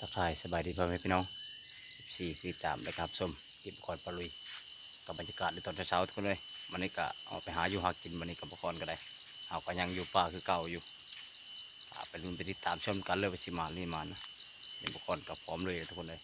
ทักทายสบายดีพ่อแม่พี่น้องสี่คือตามนะครับส้มกิบคอนปลาลุยกับบรรยากาศในตอนเช้าๆทุกคนเลยมันนี่กะเอาไปหาอยู่หากินมันนี่กับปคคลก็ได้เอาก็ยังอยู่ป่าคือเก่าอยู่ไปลุ้นไปติดตามชมกันเลยไปสิมาลีมานะเป็นปคคลกับพร้อมเลยทุกคนเลย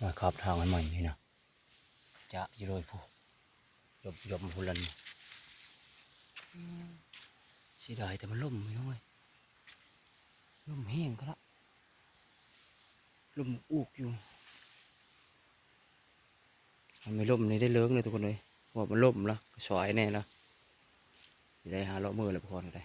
มาขับทางใหม่นี่นะจะอยู่เลยผู้ยบยบพูลันเสียดายแต่มันล่มไม่น้อยล่มแห้งก็ละล่มอูกอยู่มันไม่ล่มนี่ได้เลิกเลยทุกคนเลยว่ามันล่มแล้วสอยแน่แล้วจะได้หาเลาะมือเลยพอก็ได้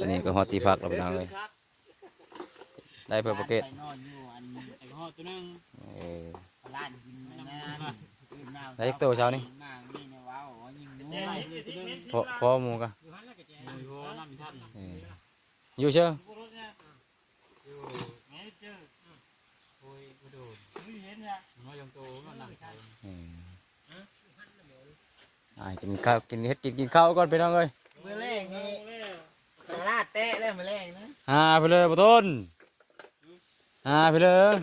อนนี้ก็ฮอตตีพักแล้วพี่น้องเลย ได้เพื่อประเกตไปนอนอยู่อันไอ้พ่อตัวนึงเออร้านกินในงานตื่นมาได้อีกตัวเช้านี่มานี่เนี่ยว้าวว่ายิงหนูแจ้งเลยตัวนึงพอพอหมูกะอยู่หันแล้วก็แจ้งโอ้ยโหน้ำท่านเอออยู่เชื่อรถเนี่ยอยู่แม่เจอโอ้ยกระโดดไม่เห็นเนี่ยน้อยยังโตมันนั่งเขาเอออ่ากินข้าวกินเฮ็ดกินกินข้าวก่อนพี่น้องเอ้ย เมื่อแรกนี่ต ลาดเตะเลยเมื่อแรกนะหาไปเลยปะต้นหาไปเลย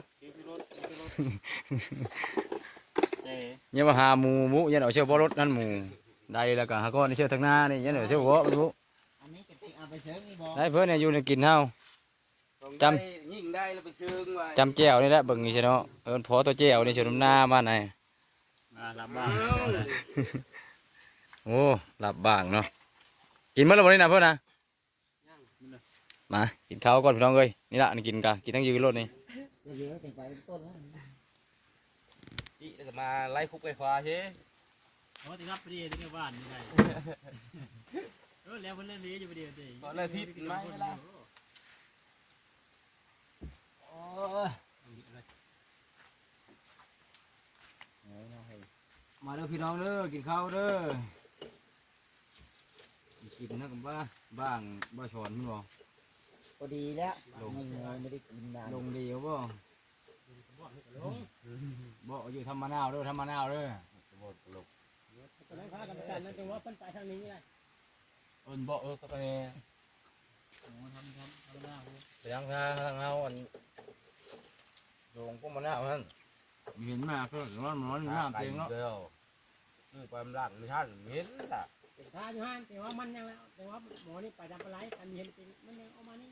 เจ๊อย่ามาหาหมูหมูอย่าเอาเชือกบ่รถนั่นหมูได้แล้วก็หาก้อนในเชือกทางหน้านี่อย่าเอาเชือกบ่มันบุอันนี้กติเอาไปเสิร์ฟนี่บอกได้เพิ่นเนี่ยอยู่ในกินเฮาจยิงได้แล้วไปซื้อไว้จำแก้วนี่แหละเบิ่งนี่ใช่เนาะเอิ้นพอตัวแก้วนี่ชนหน้ามาไหนมาลำบ้างโอ้หลับบ้างเนาะกินมื้อละบ่นี่นะเพิ่นนะ มากินข้าวก่อนพี่น้องเอ้ยนี่ล่ะนี่กินกะกินทั้งยืนรถนี่เยอะๆเป็นไปต้นแล้วจีจะมาไล่คุกไฟฟ้าใช่โอ้ติครับพอดีที่บ้านนี่ไงเออแล้วมันเล่นนี้อยู่พอดีเองเล่นทิศไม่ละโอ้ยมาเด้อพี่น้องเด้อกินข้าวเด้อกินนะกับบ้าบ้างบ้าชอนมึงบ่ พอดีแล้วไม่เงยไม่ได้กินนานลงเดียวบ่บ่อยู่ทำมะนาวเด้อทำมะนาวเด้อก็เลยพากันไปกันนะจังว่าเพิ่นไปทางนี้ไงเอิ้นบ่เออก็ไปโอ้ทำทำทำหน้าไปทางทางเฮาอันลงก็มาหน้ามันมีเห็นมาเพิ่นหรือว่ามันร้อนน้ำเต็งเนาะเดียวคือความรักไม่ทันเห็นล่ะเป็นท่าอยู่ห้านแต่ว่ามันยังแล้วแต่ว่าหมอนี่ไปดับปลาไหลกันเห็นเป็นมันยังเอามานี่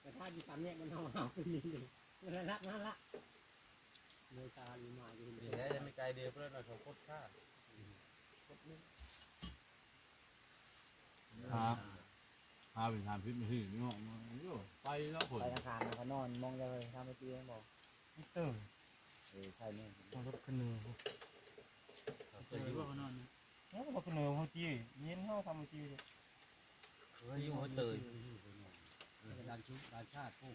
แต่ท่าอยู่สามเนี่ยมันเอาเอาขึ้นนี่เลยมันละละนั่นละเลยตาลีมาอยู่นี่แหละจะไม่ไกลเดียวเพื่อนเราเขาโคตรค่าหาหาเป็นทางพิษไม่ถึงเนาะโยไปแล้วผลไปทางคานเขานอนมองเลยทำไปตีบอกเตอร์เออใช่เนี่ยต้องรถคันนึงเคยว่าเขานอนแล้วก็คันนึงเขาจี้เย็นเขาทำจี้เฮ้ยยุ่งเขาตื่นด้านชุดด้านชาติพวก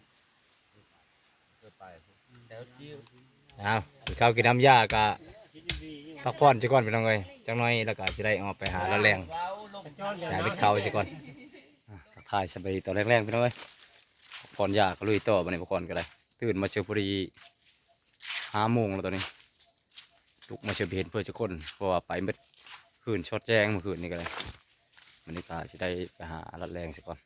เกิดไปแต่จิ้วเอากินข้าวกินน้ำยากะพักผ่อนซะก่อนพี่น้องเอ้ยจังน้อยแล้วก็จะได้ออกไปหาละแรงเราลงจอย่ายเป็นเขาซะก่อนอะทักทายสบายตอนแรกๆพี่น้องเอ้ยพักผ่อนยากก็ลุยต่อบัดนี้พักผ่อนก็ได้ ตื่นมาเชียวพอดีห้าโมงแล้วตอนนี้ลุกมาเชียวเห็นเพื่อนจะคนเพราะว่าไปเมื่อคืนช็อตแจ้งเมื่อคืนนี้ก็เลยวันนี้ก็จะได้ไปหาละแรงซะก่อน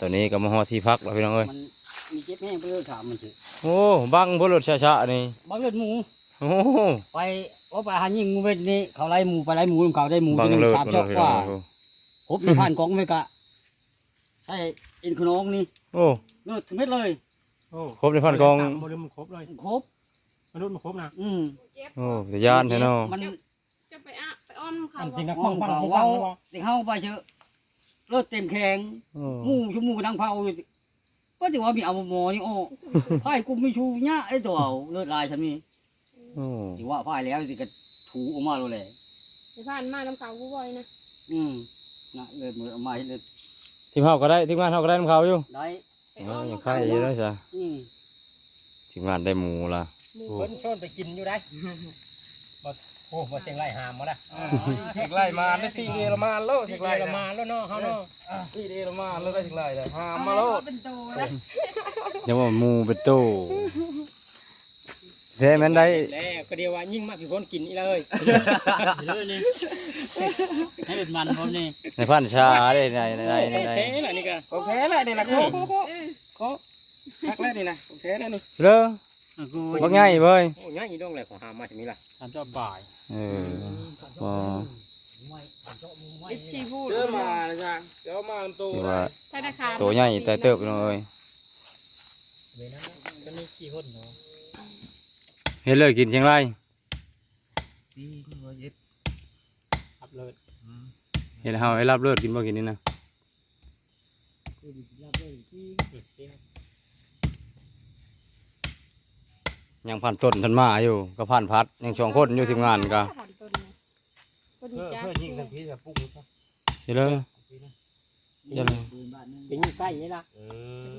ตอนนี้ก็มาฮอดที่พักแล้วพี่น้องเอ้ยมันมีเจ็บแห้งไปเลยถามมันสิโอ้บังบนรถช้าๆนี่บังเอิญหมูโอ้ไปว่าไปหายิงงูเวทนี่เขาไล่หมูไปไล่หมูเขาได้หมูบังที่หนึ่เลิงศสามมาชเลอยบพี่กน้อว่างพบในผ่านของอเมริกาใช่อินขนองนี่โอ้เลือดถึงเม็ดเลยโอ้ครบในพันกองมนุษย์มันครบเลยครบมนุษย์มันครบนะอืมโอ้แต่ยานแท้เนาะมันจะไปอะไปอ้อนเขาอันจริงอะนะห้องเขาเว้าเด็กเฮาไปเชอะ เลือดเต็มแข็งโอ้หมูชั่วโมงทั้งเผาอยู่ก็ถือว่ามีเอาหมอนี่โอ้ไพ่กูไม่ชูเนี่ยไอ้ตัวเอาเลือดลายฉันนี่โอ้ถือว่าไพ่แล้วสิก็ถูออกมาเลยแหละไปผ่านมาน้ำเขากูบ่อยนะอืมนะเลือดมือออกมาเลือดทีมเฮาก็ได้ทีมงานเฮาก็ได้นำเขาอยู่ได้ไปโอ้อ้อนยังเขาไข่อยู่แล้วจ้ะอืมทีมงานได้หมูละหมูโอ้เพิ่นชวนไปกินอยู่ได้มาโอ้มาเชียงรายหามมาละเช็คไล่มาได้ตีเดียวมาแล้วเช็คไล่เรามาแล้วเนาะเฮาเนาะตีเดียวมาแล้วได้เช็คไล่เลยหามาแล้วเป็นโตแล้วยังว่าหมูเป็นตู้แท้แม่นได้แล้วก็เดียวว่ายิ่งมากพี่คนกินอีเลยให้เป็นมันพร้อมนี่ในพันชาได้ในในในในในเท่ละนี่ก็โอเคแหละนี่นะโคโคโคโคทักแล้วนี่นะโอเคแล้วนี่เด้อ บ่ง่ายเว้ยโอ้ยอีดงเลยของหามมาจากนี้ล่ะทำเจ้าบ่ายเออบ่ไอ้ชีพูดเจอมาจ้ะเจอมาตัวคือว่าธนาคารตัวใหญ่แต่เติบพี่น้องเอ้ยเว้ยนะก็มีขี้คนเนาะเฮ็ดเลยกินเชียงรายตีหัวเย็ดขับเลยเฮ็ดเฮาให้รับเลิศกินบ่กินนี่นะ คือดิรับเลยจริง ยังผ่านต้นทันมาอยู่ก็ผ่านพัดยังสองคนอยู่ทีมงานก็ผ่านต้นเนี่ยพอดีเพื่อจ้าเพื่อยิงทันทีจะปุ๊กซะสิเลยจะเลยเป็นใกล้นี่ละเออ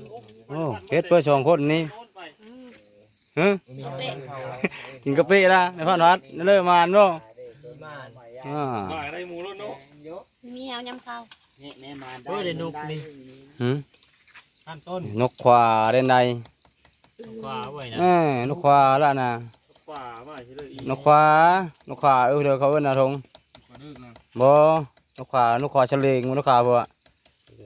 โอ้เฮ็ดเพื่อสองคนนี่อืมฮะมีเตะกินกะปิละในผ่านพัดนั่นเลยมานบ่มาอ่ามาอะไรหมูแล้วเนาะมีเอายำข้าวแม่มาเออได้นกนี่หืมข้ามต้นนกขวาเด่นใด ขวาไว้นะเอ้ยนกขวาละนะขวามาใช่เลยอีนกขวานกขวาเออเดี๋ยวเขาเอิ้นนะทงขวาดึกนะบ่นกขวานกขวาเฉลงนกขวาพวก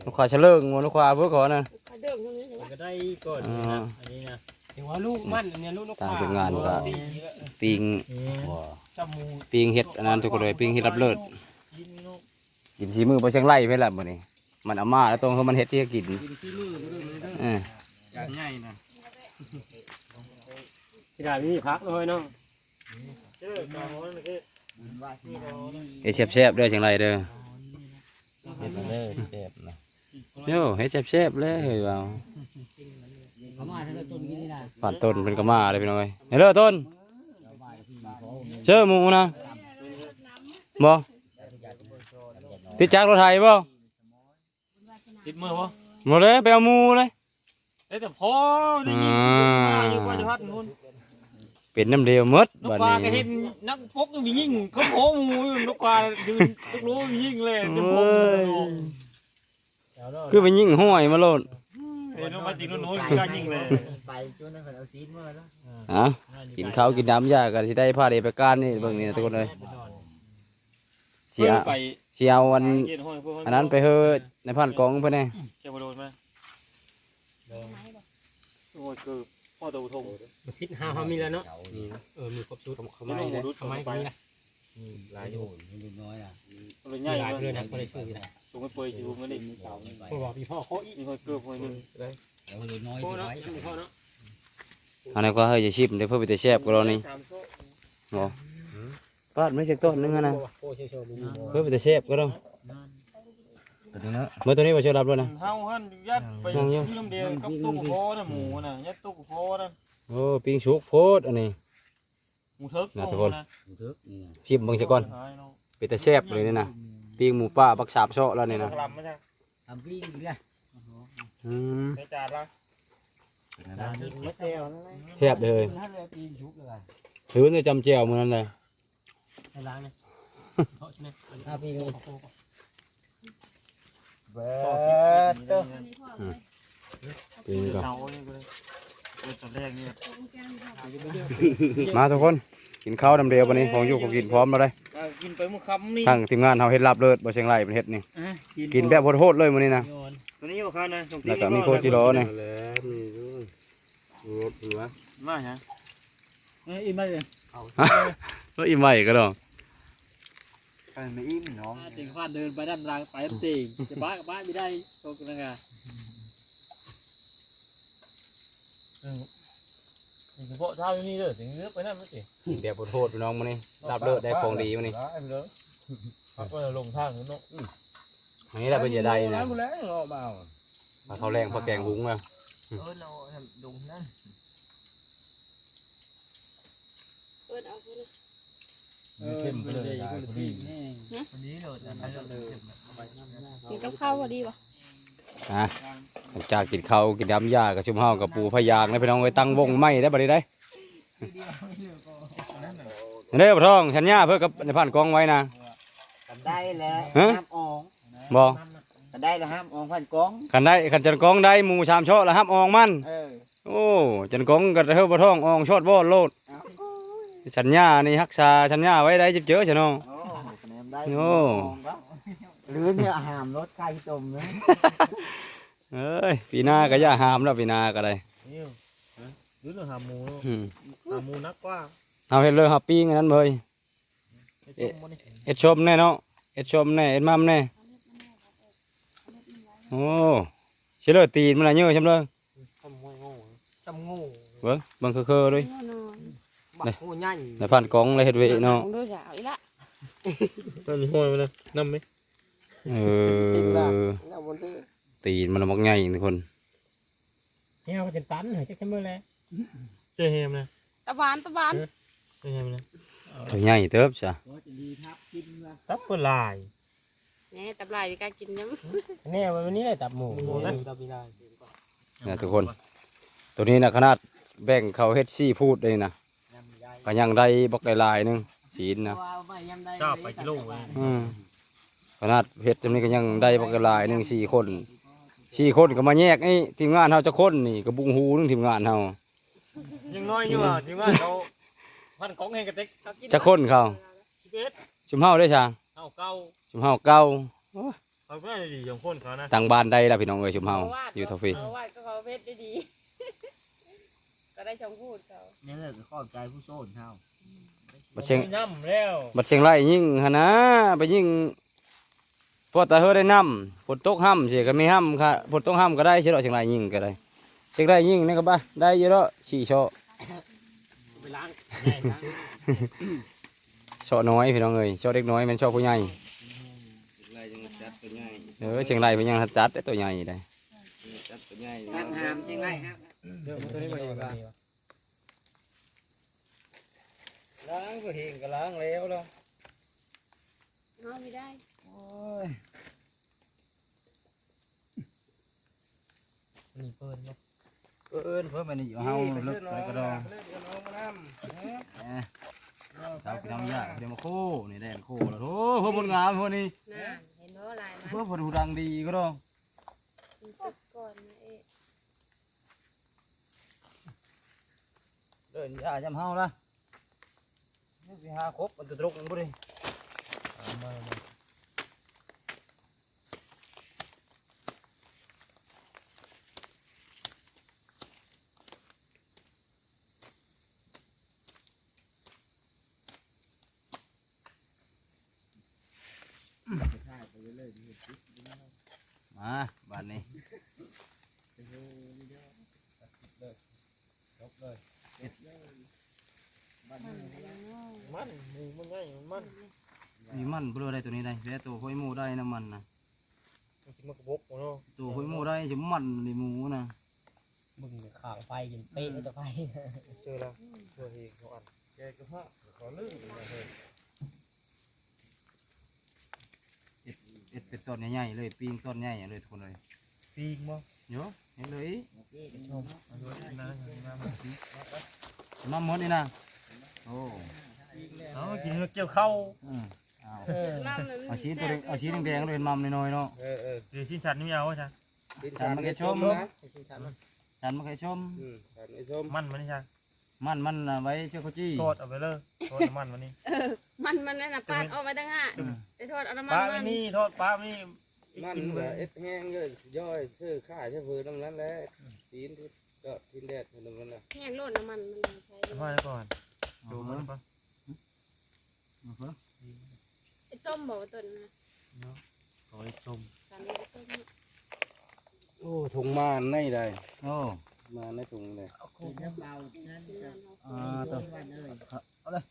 นกขวาเฉลิงนกขวาพวกเขาน่ะข้าวเดิมตรงนี้ใช่ไหมก็ได้ก่อนนี่นะอันนี้นะถึงว่าลูกมันอันเนี้ยลูกนกตามปลาทีมงานก็ปิงบ่จมูกปิงเฮ็ดอันนั้นทุกคนเลยปิงเฮ็ดรับเลิศกินนกกินสีมือไปเชียงไร่เพิ่นละมื้อนี้มันเอามาแล้วตรงเขามันเฮ็ดที่กินกินขี้มือไปด้วยเลยเด้อเออการใหญ่นะ ที่ได้มีพักเลยเนาะเฮ้ยเฮ็ดแซ่บๆเด้อเชียงรเด้อเด็ดเลยเจ็บนะโยเฮ็ดแซ่บๆเลยเฮ้ยว่าเขามาทั้งต้นนี้นี่นะผ่านต้นเพิ่นก็มาเลยพี่น้อยเฮ้ยเด้อต้นเชื่อหมูนะบ่ติดจักรถไถบ่ติดมือวะบ่เลยไปเอาหมูเลย เอ้แต่พอได้ยินมาอยู่กว่าจะพัดนู่นเป็นน้ำเดียวหมดนกบัดปลาก็นี้เห็นนักพกมียิ่งเขาโผล่หมูนกปลายืนนกรู้มียิ่งเลยจะพกคือไปยิงห้อยมาโลดเห็นนกมาติดนู่นนู่นกล้ายิ่งเลยไปจนนั่นเขาเอาซีนมาแล้วอะกินข้าวกินน้ำยากันสิได้พาเดไปการนี่เบิ่งนี่นะทุกคนเลยเสียไปเสียเอาอันเย็นห้อยพวกอันนั้นไปเฮอในพันกองเพิ่นแน่เจ้าโดนไหม โอ้ยคือพ่อตัวทงคิดหาเขามีแล้วเนาะเออมีครบชุดเขาไม่รู้ดูทำไมก็มีนะหลายอยู่นิดน้อยอะมันเป็นใหญ่ใหญ่เลยนะก็เลยชื่อนะสูงไม่เปยชิวมันนี่เสาไม่ไปพ่อบอกพี่พ่อโคอีมีคนเกือบคนนึงเดี๋ยวน้อยพ่อน้เนาะอยมีพ่อเนาะอันนั้นก็เฮ้ยจะชิมเดี๋ยวเพิ่นไปแต่แซ่บกว่าเรานี่บ่ปาดไม่ใช่ต้นนึงอะนะพ่อเชี่ยวชาญมีเพิ่นไปแต่แซ่บก็เรา ตัวนี้เนาะเมื่อตัวนี้บ่เชื่อรับแล้วนะ เฮาหันยัดไปยืมเดียวกับตุ๊กโพนะหมูนะยัดตุ๊กโพนะโอ้ปิ้งชุกโพดอันนี้ หมูเทิกทึกนี่ชิมเบิ่งซะก่อนไปแต่แซ่บเลยนี่นะปิ้งหมูป่าบักสาบเซาะแล้วนี่นะกลำไม่ใช่ทำวิ่งเลยอืมในจานละมะเซลนั่นแหละแซ่บเลยถ้าเราปีนชุกเลยถือในจำแจ่วมื้อนั้นเลยในร้านเนี่ยเพราะเนี่ยถ้าปีนเบิต่อร์ดเติมอันนี้พ่อเลยปิ้งก็เตาเนี่ยก็เลยตอนแรกเนี่ยผมแกงข้าวมาทุกคนกินข้าวดำเดียววันนี้ของอยู่ของกินพร้อมแล้วเลยกินไปมื้อคำนี่ทั้งทีมงานเฮาเฮ็ดลาบเลิศบ่เชียงรายเป็นเฮ็ดนี่กินแบบโหดๆเลยมื้อนี้นะตัวนี้บ่คันนะแล้วก็มีโคจิโร่นี่มาฮะอิ่มไหมเลยก็อีใหม่ก็ดอก ไม่อิ่มน้องถึงพาเดินไปด้านล่างไปตีจะบ้ากับบ้านไม่ได้ตกนะไงเฉพาะเท่านี้เด้อถึงเลือกไปนั่นมั้งสิกินแบบโหดๆพี่น้องมื้อนี้ลาบเลิศได้ของดีมื้อนี้ได้ไปเลยพักก็ลงทางนู้นเนาะอันนี้แหละเป็นยาใดนะแล้วแล้วเอาเบาปลาข้าวแรงปลาแกงหุงแล้วเออเราดุงนั่นเปิดเอาไปเลยเข้มเลยได้พอดีวันนี้เราจะทำเลยกินกับข้าวพอดีป่ะอะหลังจากกินข้าวกินน้ำยากับชุมเฮากับปูพยางนะพี่น้องไว้ตั้งวงไม้ได้บ่ได้ได้เด้อบ่ท้องฉันย่าเพื่อกับในผ่านกองไว้นะกันได้แล้วห้ามอองบ่กันได้แล้วห้ามอองพันกองคันได้คันจันกองได้มูชามชาะแล้วห้ามอองมันโอ้จันกองก็เฮาบ่ท้องอองชอดบ่โลด ฉันย่านี่รักษาฉันย่าไว้ได้จิบเจอฉันน้องโอ้คะแนนได้โอ้ หรือเนี่ยหามรถไก่ต้มนะเอ้ยปีหน้าก็อย่าหามแล้วปีหน้าก็ได้นี่หรือเรื่องหาหมูอืมหาหมูนักกว่าเอาเฮ็ดเลยครับปิ้งอันนั้นเลยไอ้ต้มมันนี่เอ็ดชมแน่เนาะเอ็ดชมแน่เอ็ดมัมแน่โอ้เชื่อตีนมันอะไรเยอะใช่ไหมเลยทำห้วยโง่ซ้ำงูเบิ้งเบิ่งคือๆเลยแน่นอนบักงูใหญ่ในผ่านกองเลยเฮ็ดเวเนาะของด้วย สาวอีละต้นห้วยมันนะน้ำไหมเออแล้วบนที่ตีตีนมันมักใหญ่ทุกคนเนี่ยก็เป็นตันเหรอจักจะมื้อแล้วเจ๊เฮมนะตะบานตะบานเจ๊เฮมนะตัวใหญ่เติบจ้ะว่าจะดีทับกินละตับเปลายแหน่ตับลายกล้ากินยังเนี่ยวันนี้ได้ตับหมูหมูนะตับมีได้นะทุกคน ตัวนี้นะขนาดแบ่งเขาเฮ็ดซี่พูดเลยนะ ก็ยังได้บักหลายๆหนึงศีลนะชอบไปกิโลเองอืมขนาดเฮ็ดจำนี้ก็ยังได้บักหลายหนึงสี่คนสี่คนก็มาแยกไอ้ทีมงานเฮาจะคนนี่ก็บุงหูนึงทีมงานเฮายังน้อยอยู่อะที่ว่าเขาพันของเฮงกระเต็กจะคนเขาสิบเอ็ดชุมเฮาได้ช่างเอาเก้าชุมเฮาเก่าเขาก็ได้ดีอย่างคนเขานะต่างบ้านได้ล่ะพี่น้องเอ้ยชุมเฮาอยู่ทอฟฟี่เอาวาดก็เขาเพชรได้ดี ก็ได้ชมพูดเขานี่แหละก็ขอบใจผู้โซนเท่าบัดเชียงน้ำแล้วบัดเชียงรายยิ่งหั่นนะไปยิ่งพอตาเฮอได้น้ำฝนตกห้ำสิก็มีห้ำค่ะฝนตกห้ำก็ได้เชียวเชียงรายยิ่งก็ได้เชียงรายยิ่งนี่ก็บ่ได้เยอะแล้วสี่ช่อไปล้างช่อน้อยพี่น้องเอ้ยช่อเล็กน้อยแมันช่อผู้ใหญ่เออเชียงรายเป็นยังจัดได้ตัวใหญ่ได้ตั้งหามใช่ไหมครับ เดี๋ยวมันตัวนี้มาเองกันล้างก็เฮงก็ล้างแล้วแล้วเอาไม่ได้นี่เปิ้ลเนาะเอิ้นเพิ่มมันนี่เฮาลึกไปกระดองชาวพี่น้องยาเดี๋ยวมาโคนี่แดนโคแล้วโอ้เพิ่มผลงามพวกนี้น่าเห็นว่าลายมันเพิ่มผลดังดีก็ดองมันตึกก่อน นะเอ๊ะเดินยาจำเฮาละนี่สิหาครบมันจะตรกบ่ดิมาบ้านนี้ มันหมูมันง่ายมัน มีมันเปลือได้ตัวนี้ได้แล้วตัวห้อยหมูได้น้ำมันนะ มันกินมะกระบกเนาะ ตัวห้อยหมูได้จะมันในหมูนะ มึงข่างไฟกินเป๊ะจะไฟเจอแล้วเจอเฮงเขาอันแกก็ฮะเขาลื่นมาเฮ้ยเอ็ดเอ็ดเป็นต้นใหญ่ๆเลยปีงต้นใหญ่ๆเลยทุกคนเลยปีกมั้งเดี๋ยวเห็นเลยชมอันนี้นะน้ำน้ำหมดนี่นะโอ้เอากินเกี่ยวเข้าอืมเอาน้ำนั้นเอาชิ้นตัวเล็กเอาชิ้นแดงๆเลยเป็นมัมน้อยๆเนาะเออเออเดี๋ยวชิ้นชันนี่เอาใช่ฉันมันแค่ชม ฉันมันแค่ชมมันมันนี่ใช่มันมันน่ะไว้เชื่อเขาจี้โทษเอาไปเลยโทษมันวันนี้มันมันนั่นน่ะปาดออกมาตั้งอะไปโทษเอาน้ำมันป้ามัไม่นมีโทษป้าไม่มีมันกินเหเลลือยเอ็ดแห้งเลยย่อยซื้อข้าใช้เฟืนตรงนั้นแหละตีนที่ก็ทินแดดตรงนั้นแหละแห้งโลดน้ำมันมันใช้มาก่อนดูมันปะไอ้ส้มบอกว่าต้นนะเนาะขอให้ชมสามเดือนส้ม โอ้ถุงมาในได้โอ้มาในถุงเลยกินน้ำเปล่ากินนั่นเดือนอ่าตัววันเลยเอาเลย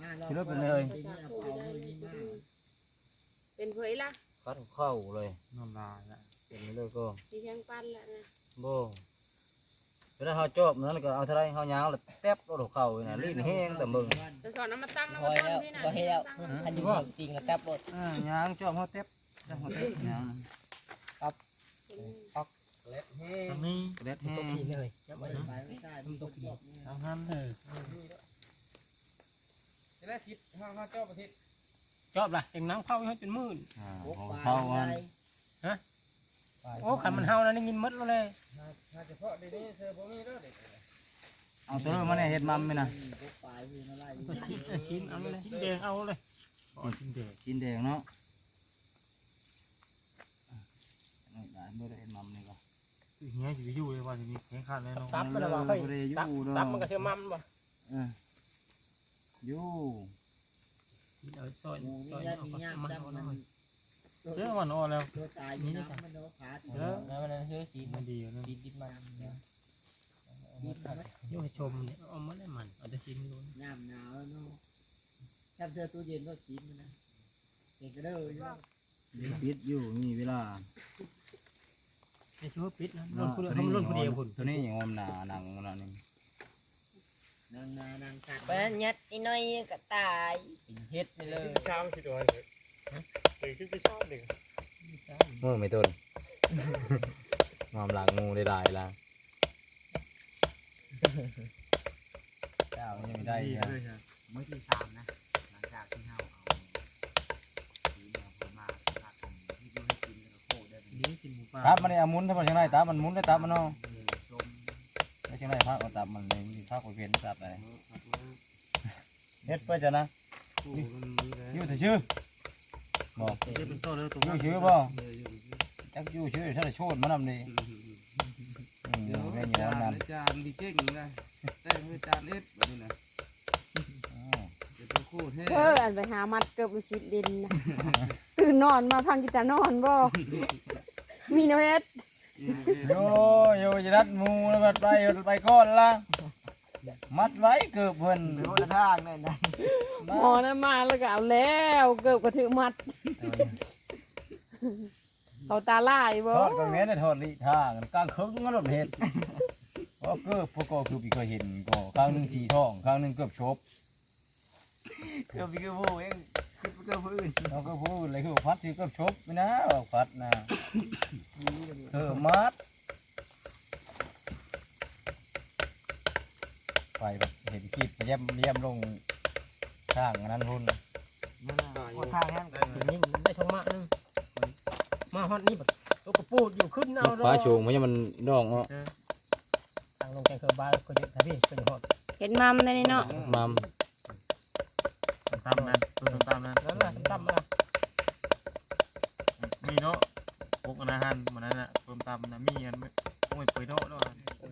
มาเราคิดว่าเป็นเลยกินน้ำเปล่าเลยนี่มาเป็นเผยละคัดเข้าเลยน้ำลายละเป็นไปเลยก็ที่เชียงปั้นละนะโบเวลาเขาจบนั้นก็เอาเท่าไรเขายาวแล้วแทบรถเขาอยู่นะลิ้นแห้งแต่มึงจะสอนน้ำมาตั้งน้ำพมาอตั้งแล้วที่ไหนพอแล้วอันนี้จริงกับแทบหมดอ่ายางจอบเขาแทบจังเขาแทบยาง เล็ดแห้งอันนี้เล็ดแห้ตกงทีเลยยับไปไปไม่ได้มันตกดอกทางนั้นเออจะได้ทิศห้าห้าเจ้าประทิศชอบล่ะเต็งน้ำเข้าให้จนมืดอ่าพกของปลาเขาได้อันโอ้ขันมันเฮานะได้ยินมดแล้วเลยถ้าเฉพาะดีๆเสือผมมีแล้วเด็กเอาตัวมาเนี่ยเห็ดมัมไหมนะพกปลาอยู่นั่นไรก็ชิ้นชิ้นเอาเลยชิ้นแดงเอาเลยอ๋อชิ้นแดงชิ้นแดงเนาะนี่ได้ไม่ได้เห็ดมัมนี่ก็ เงี้ยอยู่อยู่เลยว่าจะมีแข็งขันแน่นอนตับมันระวังเฮ้ยตับตับมันก็เชื่อมั่มบ่เอออยู่เอาซอยหมูซนี่อยยัดเอามีก็ย่างมันจับเอามันมันเรื่องมันอ่อนแล้ว ตัวตายมีน้ำมันโดนขาเยอะแล้วมันเชื่อสีมันดีอยู่นะสีดิบมันยุ่งชมเนี่ยเอามาได้มันเอาแต่ชิ้นนู้นน้ำหนาวแล้วเนาะจับเจอตู้เย็นก็กินมันนะเด็กก็เด้อปิดอยู่มีเวลา ในช่วปิดนะล้นคนเดียวเขาล้นคนเดียวคนตัวนี้อย่างอมหนาหนังมันนี่นางนานางสัตว์ไปยัดอีน้อยก็ตายเฮ็ดไปเลยเช้าคิดว่าเลยตื่นขึ้นไปเช้าหนึ่งมือไม่ต้นงอมหลังงูได้หลายละเจ้ายังไม่ได้อีกอะมื้อที่สามนะหลังจากที่เฮาเอาสีแนวผมมาตัดผมที่ดูให้กินแล้วก็โคได้นี่กินหมูปลา ตับมันนี่เอาหมุนถ้ามันยังไงตับมันหมุนได้ตับมันเนาะชมไม่ใช่ไรพักเอาตับมันเลยมีพักไปเวียนตับอะไรเฮ็ดไปจ้ะนะอยู่แต่ชื่อบอกจะเป็นต้นเลยตรงอยู่ชื่อบ่จักอยู่ชื่อถ้าได้โชดมันนำดีอืมเดี๋ยวแม่นอจายู่นั่นนจานดีเก่งนะแต่เมื่อจานเอ็ดแบบนี้นะอ๋อเดี๋ยวต้องคู่แท้เอออันไปหามัดเกือบชิดดินนะตื่นนอนมาพังกิตานอนบ่ มีโนเฮ็ดโยโยจะรัดหมูแล้วก็ไปไปก้อนละมัดไว้เกือบเพิ่นโดนทางนั่นนะหมอน่ะมาแล้วก็เอาแล้วเกือบกระถือมัดเขาตาลายบ่ทอดก็แม่นได้ทอดลิทางกลางครึ่งมันเฮ็ดเพราะเกือบพวกก็คือพี่เคยเห็นก็ครั้งหนึงสีทองครั้งหนึงเกือบชบเกือบพี่เกือบโว้เอง เกือบผู้อื่นเราก็พูดเลยคือพัดที่ก็ชบไปนะบอกพัดนะเออมัดไปแบบเห็นคลิปไปเยี่ยมเยี่ยมลงข้างอันนั้นพุ่นหมดทางนั้นนี่ได้ทงมะนึงมาฮอตนี่แบบตัวกระปูดอยู่ขึ้นเอาฟ้าโชงมันยังมันดองเนาะทางลงแกงเคอร์บาร์ก็จะทำพี่เป็นฮอตเห็นมัมได้นี่เนาะมัม ตามนะตัวตามนะนั่นแหละตั้มมามีเนาะพวกอาหารมันนั่นน่ะเพิ่มตามนะมีอันโอ้ยเปิดเนาะเนาะ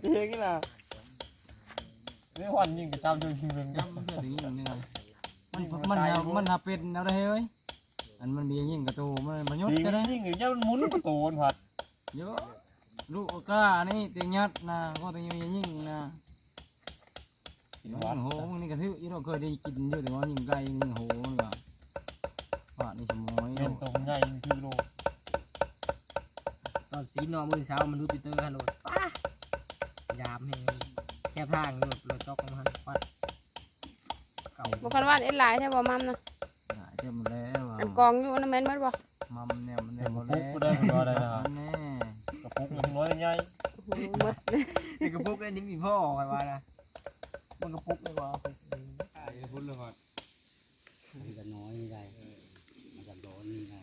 เฮ้ยกี่ล่ะนี่วันยิงกับตามจนชิงเรื่องกันมันจะอย่างนี้นี่นะมันมันมันหาเป็นเอาได้เฮ้ยอันมันมียิงกระตูมันมันยศจะได้ยิงหรือยังหมุนประตูผัดเยอะลูกก้านี่เตียงยัดนะก็เตียงยิงนะ ยิงโหมึงนี่กระทืบยี่เราเคยได้กินเยอะแต่ว่ายิงไก่ยิงโหนี่ว่าว่านี่สมอยเป็นตัวใหญ่คือโลตอนสีนอมือเช้ามันดูปีเตอร์ฮัลโหลป้ายามให้แค่ทางรถรถจอกของมันวัดเก่าบ่คันว่าเอ็ดหลายแท้บ่มัมนะเจ็บหมดแล้วอันกองอยู่นั่นแม่นเบิดบ่มัมเนี่ยมันเนี่ยหมดปุ๊แล้กวก็ได้ก็ได้นะแน่กระปุกมันน้อยใหญ่โอ้โหหมดไอ้กระปุกไอ้นี่มีพ่อใครว่านะ มันกระปุกเลยว่าตายพุ่นเลยก่อนมันจะน้อยไม่ได้มันจะร้อนไม่ได้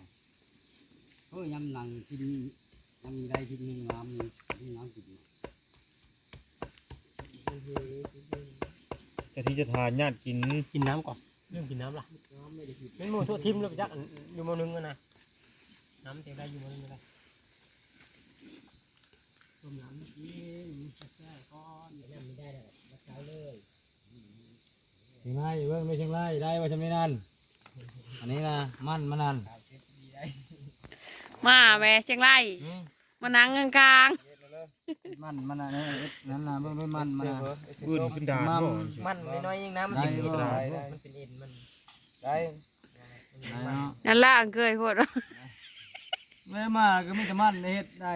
เฮ้ยยำหนังกินยำมีได้กินมีน้ำมีมีน้ำกินจะที่จะทานญาติกินกินน้ำก่อนเรื่องกินน้ำล่ะไม่หมูทั่วทิมเลยไปจักอยู่มนึงกันนะน้ำเต็มได้อยู่มนึงกันส้มน้ำกินแค่ก้อนยำไม่ได้เลยมาเช้าเลย เชียงรายเว้ยไม่เชียงรายได้ว่าจะไม่นั่นอันนี้นะมันมันนั่นมาแหวเชียงรายมานั่งกลางมันมันอันนี้นั่นนะเบิ่งด้วยมันมันขึ้นขึ้นดานมัมมันน้อยๆเองนะมันได้เป็นบ่ได้มันเป็นเอ็นมันได้ได้เนาะๆนั่นล่ะเคยโพดว่าแม่มาก็มีแต่มันได้เฮ็ดได้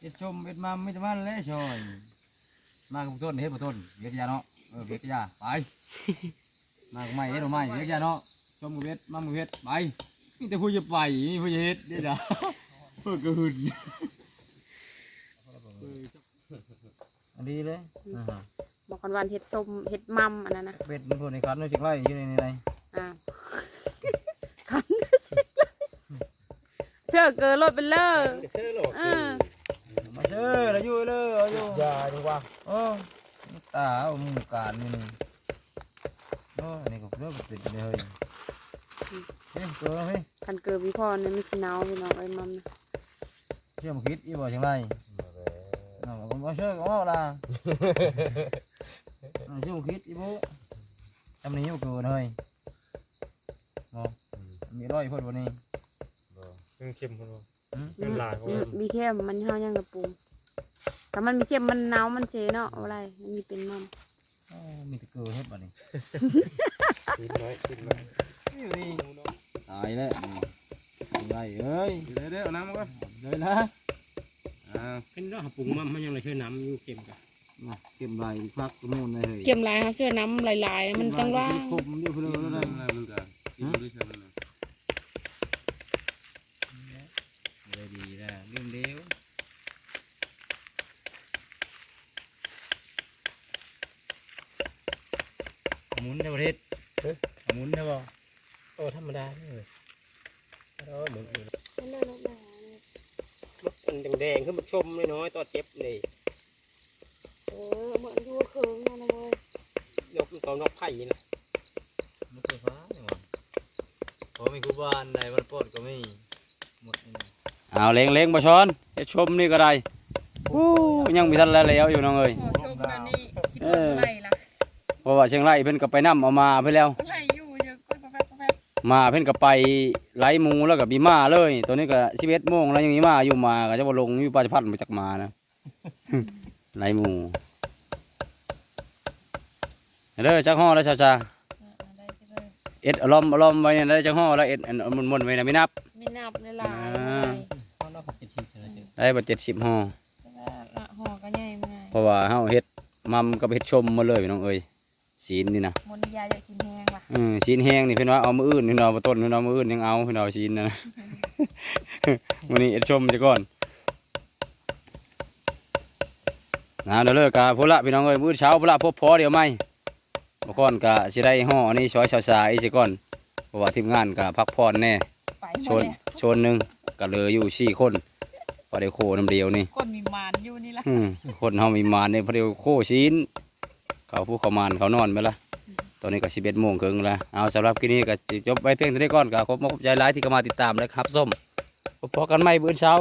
เฮ็ดชมเฮ็ดมัมมีแต่มันเลยชอยมากับต้นเฮ็ดบ่ต้นเฮ็ดยาเนาะ เออเฮ็ดยาไปมากับไม้เฮ็ดบ่ไม้เฮ็ดยาเนาะชมกับเฮ็ดมัมกับเฮ็ดไปมีแต่ผู้จะไปมีผู้จะเฮ็ดเด้อจ้ะเพิ่นก็หึนอันดีเลยอ่าฮะบอกกันวันเฮ็ดส้มเฮ็ดมัมอันนั้นนะเป็ดมันพวกนี้คันไม่สิไล่อยู่ในในอ้าวคันเชื่อเกินรถไปเลยเชื่อหรอเออมาเชื่อแล้วอยู่เลยเอาอยู่ยาดีกว่าโอ้ ตาเอาหมูการนี่นี่โอ้อันนี้ก็เริ่มเป็นเลยเฮ้ยเฮ้ยตัวเฮ้ยคันเกิดพี่พ่อเนี่ยมีสิหนาวพี่น้องเอ้ยมัมนะเชื่อมาคิดอีบ่จังไรน้องก็บ่เชื่อก็เอาล่ะน้องเชื่อมาคิดอีบ่ทำนี้อยู่เกินเฮ้ยบ่มีร้อยเพิ่นบ่นี่ยังเค็มคนหืมเป็นลายเขาอืมมีเข้มมันห้ายังกระปู ถ้ามันมีเข้มมันหนาวมันเฉเนาะเอาอะไรมันมีเป็นมัมโอ้มีแต่เกินเฮ็ดบ่นี่กินน้อยกินน้อยอยู่นี่ตายแล้วนี่จังไรเอ้ยเดี๋ยวเดี๋ยวเอาน้ำมาก่อนเลยนะอ่าอ่าเป็นเราปรุงมันมันยังเลยช่วยน้ำอยู่เค็มกันมาเก็บใบพักกระมูลเลยเก็มลายเขาเสื้อน้ำลายๆ มันจังว่า คมเดียวเพลินอะไรมันกันกินด้วยกันนะ เลยดีแล้วเรื่องเดียว หมุนในประเทศหมุนได้บ่โอ้ธรรมดาเลยเออเหมือนอื่นมันแดงๆขึ้นมาชมน้อยๆตัวเจ็บเลยเออเหมือนอยู่เคิงนั่นนะเลยยกตัวนกไผ่นะมุกไฟฟ้าเนี่ยมันพอมีคูบ้านใดมันปลดก็ไม่หมดนี่เอาเล็งเล็งๆบ่ช้อนเฮ็ดชมนี่ก็ได้อู้ยังมีทันแล้วแล้วอยู่น้องเอ้ย ว่าเชียงรายเพิ่นก็ไปนํเอามาเพิ่นแล้วไรอยู่เยอะก็แป๊บแป๊บมาเพิ่นก็ไปไล่หมูแล้วก็มีมาเลย ตัวนี้ก็11โมงแล้วยังมีมาอยู่มาก็จะบ่ลงอยู่ปลาจะพัดมาจากมานะ ไล่หมูเด้อจักฮ้อแล้วชาวจ้าอะไรจะเลยเอ็ดอารมณ์อารมณ์ไว้เนี่ยได้จักฮ้อแล้วเอ็ดอันมันมันๆไว้นะไม่นับ ไม่นับเลยลายอ่าเขาเราหกเจ็ดสิบเท่านั้นเองได้บ่70ฮ้อละห่อก็ใหญ่เมื่อยเพราะว่าเฮาเฮ็ดมัมกับเฮ็ดชมมาเลยพี่น้องเอ้ย ศีลนี่นะมนยาอยากกินแห้งล่ะอืมศีลแห้งนี่เพิ่นว่าเอามื้ออื่นเพิ่นเอาบ่ต้นเพิ่นเอามื้ออื่นยังเอาเพิ่นเอาศีลนะมื้อนี้เฮ็ดชมซะก่อนนะเดี๋ยวเลิกกะพุ่นละพี่น้องเอ้ยมื้อเช้าพุ่นละพบพอเดี๋ยวไหมบ่ก่อนกะสิได้ห่ออันนี้ช้อยชาวสายสิก่อนเพราะว่าทีมงานกะพักผ่อนแน่ไปหชมดนเลยชนหนึงก็เหลืออยู่สี่คนพอได้โคน้ำเดียวนี่ คนมีมานอยู่นี่ล่ะ อืมคนเฮามีมานเนี่ยพอดีโคศีล เขาผู้เขามานเขานอนไปละตอนนี้ก็สิบเอ็ดโมงครึ่งแล้วเอาสำหรับคลิปนี้ก็จบไปเพียงเท่านี้ก่อนก็ขอบคุณขอบใจร้ายที่เข้ามาติดตามและครับส้มพบกันใหม่เบื้อเช้า